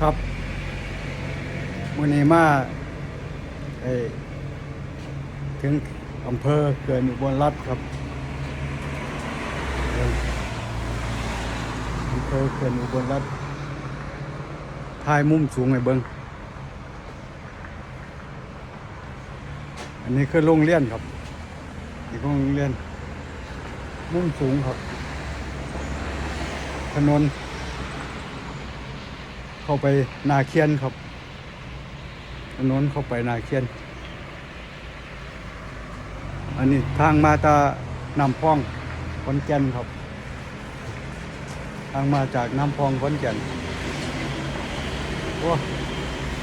ครับวันนี้มาถึงอำเภอเกินอุบลรัฐครับอำเภอเกินอุบลรัฐถ่ายมุมสูงให้เบิงอันนี้คือโรงเรียนครับนี่คือโรงเรียน มุมสูงครับ ถนน เข้าไปนาเคียนครับถนนเข้าไปนาเคียน อันนี้ทางมาตานำพองขอนแก่นครับ ทางมาจากน้ำพองขอนแก่นโอ้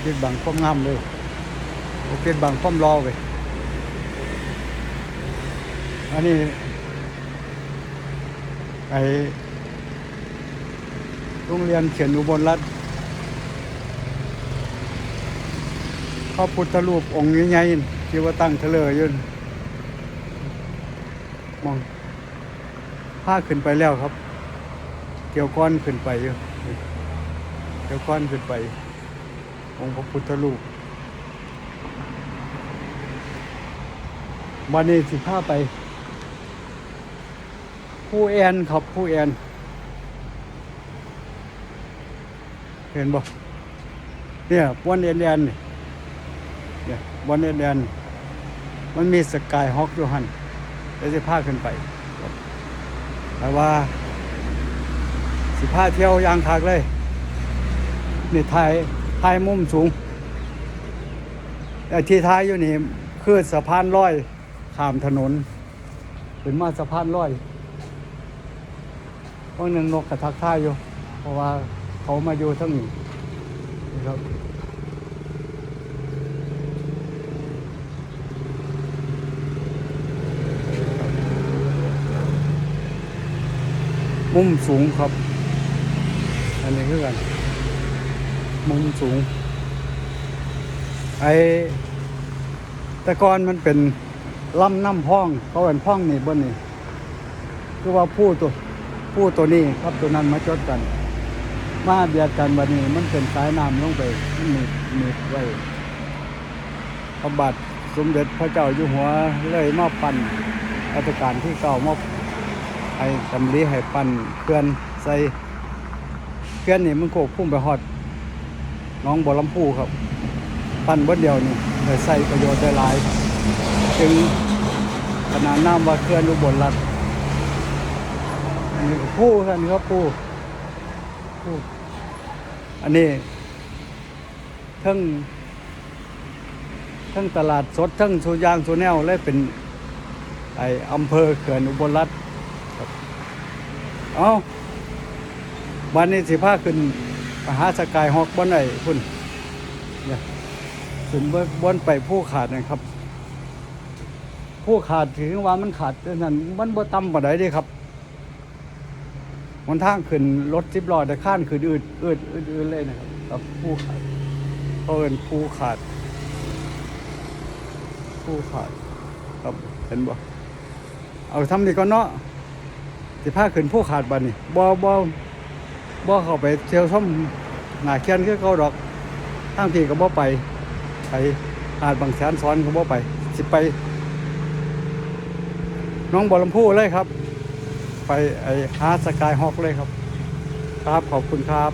ปิดบังความงามเลยโอ้ปิดบังความรอไปอันนี้ไอโรงเรียนเขียนอุบลรัฐ พระพุทธรูปองค์ใหญ่ๆที่ว่าตั้งเลอยืนมองผ้าขึ้นไปแล้วครับ เกี่ยวก้อนขึ้นไปอยู่เกี่ยวก้อนขึ้นไป องค์พระพุทธรูปวันนี้สิผ้าไป ผู้แอนครับผู้แอน เห็นบ่เนี่ยวันเอ็นแอนนี่ เนี่ยวันเดือนมันมีสกายฮอคอยู่หันแล้วจะพาขึ้นไป แต่ว่า สิพาเที่ยวยางคากเลยนี่ถ่ายถ่ายมุมสูงแต่ที่ท้ายอยู่นี่คือสะพานลอยข้ามถนน เป็นมาสะพานลอยพราหนึ่งนกกระทักท่ายอยู่ เพราะว่าเขามาอยู่ทั้งนี้นะครับ มุมสูงครับ อันนี้คือกันมุมสูง ไอแต่ก่อนมันเป็นลำน้ำพ่องเขาเป็นพ่องนี่บนนี่คือว่าผู้ตัวผู้ตัวนี้ครับตัวนั้นมาจดกัน มาเบียดกันวันนี้ มันเป็นสายน้ำลงไปมันมีมีไว้พระบาทสมเด็จพระเจ้าอยู่หัวเลยมาปั่นรัชกาลที่เก้ามา ให้ตำลีให้ปั่นเคลื่อนใส่เคลื่อนนี่มันโคกพุ่มไปฮอดน้องบัวลำพูครับ ปั่นเบิดเดียวนี่ได้ใส่ประโยชน์ได้หลายจึงขนาดน้ำว่าเคลื่อนอุบลรัฐนนี้ก็ผู้กันครับผู้ผู้อันนี้ทั้งทั้งตลาดสดทั้งสุยางสุแนวเลยเป็นไออำเภอเขื่อนอุบลรัฐ เอาวันนี้สิพาขึ้นมหาสกายฮอกบนไหนคุณเนี่ยขึ้นบนไปผู้ขาดนะครับ ผู้ขาดถึงว่ามันขาดนั้นมันบ่ต่ำกว่าใดเด้ครับมันทางขึ้นรถจิบลอยแต่ข้านขึ้นอืดอืดอืดอืดเลยนะครับครับผู้ขาดเขาเอินผู้ขาด ผู้ขาดครับเห็นบ่เอาทำนี่ก็เนาะ สิพาขึ้นผู้ขาดบันนี่บ่บ่บ่เข้าไปเที่ยวชมหนาเคียนคือเขาดอกทางที่ก็บ่ไปไปหาดบางแสนซ้อนก็บ่ไป สิไป น้องบัวลำพูเลยครับ ไปไอ้หาสกายฮอกเลยครับ ครับขอบคุณครับ